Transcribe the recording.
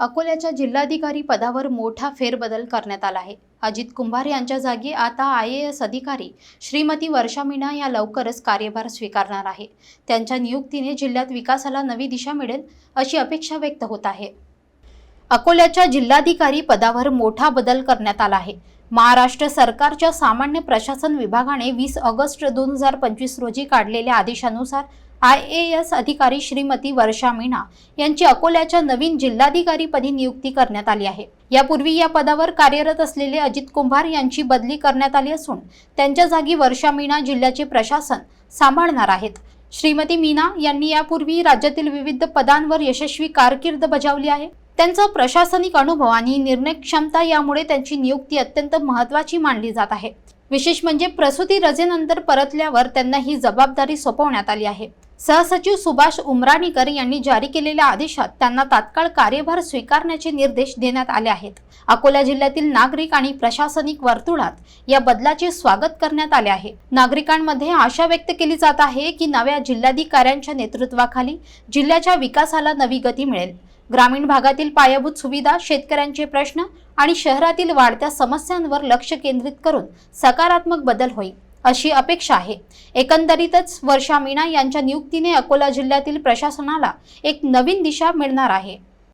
अकोल्याच्या जिल्हाधिकारी पदावर मोठा फेरबदल करण्यात आला आहे. अजित कुंभार यांच्या जागी आता आय ए एस अधिकारी श्रीमती वर्षा मीना या लवकरच कार्यभार स्वीकारणार आहे. त्यांच्या नियुक्तीने जिल्ह्यात विकासाला नवी दिशा मिळेल अशी अपेक्षा व्यक्त होत आहे. अकोल्याच्या जिल्हाधिकारी पदावर मोठा बदल करण्यात आला आहे. महाराष्ट्र सरकारच्या सामान्य प्रशासन विभागाने वीस ऑगस्ट दोन हजार पंचवीस रोजी काढलेल्या आदेशानुसार आय ए एस अधिकारी श्रीमती वर्षा मीना यांची अकोल्याच्या नवीन जिल्हाधिकारीपदी नियुक्ती करण्यात आली आहे. यापूर्वी या पदावर कार्यरत असलेले अजित कुंभार यांची बदली करण्यात आली असून त्यांच्या जागी वर्षा मीना जिल्ह्याचे प्रशासन सांभाळणार आहेत. श्रीमती मीना यांनी यापूर्वी राज्यातील विविध पदांवर यशस्वी कारकीर्द बजावली आहे. त्यांचा प्रशासनिक अनुभव आणि निर्णय क्षमता यामुळे त्यांची नियुक्ती अत्यंत महत्त्वाची मानली जात आहे. विशेष म्हणजे प्रसूती रजेनंतर परतल्यावर त्यांना ही जबाबदारी सोपवण्यात आली आहे. सहसचिव सुभाष उमराणीकर यांनी जारी केलेल्या आदेशात त्यांना तात्काळ कार्यभार स्वीकारण्याचे निर्देश देण्यात आले आहेत. अकोला जिल्ह्यातील नागरिक आणि प्रशासनिक वर्तुळात या बदलाचे स्वागत करण्यात आले आहे. नागरिकांमध्ये आशा व्यक्त केली जात आहे की नव्या जिल्हाधिकाऱ्यांच्या नेतृत्वाखाली जिल्ह्याच्या विकासाला नवी गती मिळेल. ग्रामीण भागातील पायाभूत सुविधा शेतकऱ्यांचे प्रश्न आणि शहरातील वाढत्या समस्यांवर लक्ष केंद्रित करून सकारात्मक बदल होईल अशी अपेक्षा आहे. एकंदरीतच वर्षा मीना यांच्या नियुक्तीने अकोला जिल्ह्यातील प्रशासनाला एक नवीन दिशा मिळणार आहे.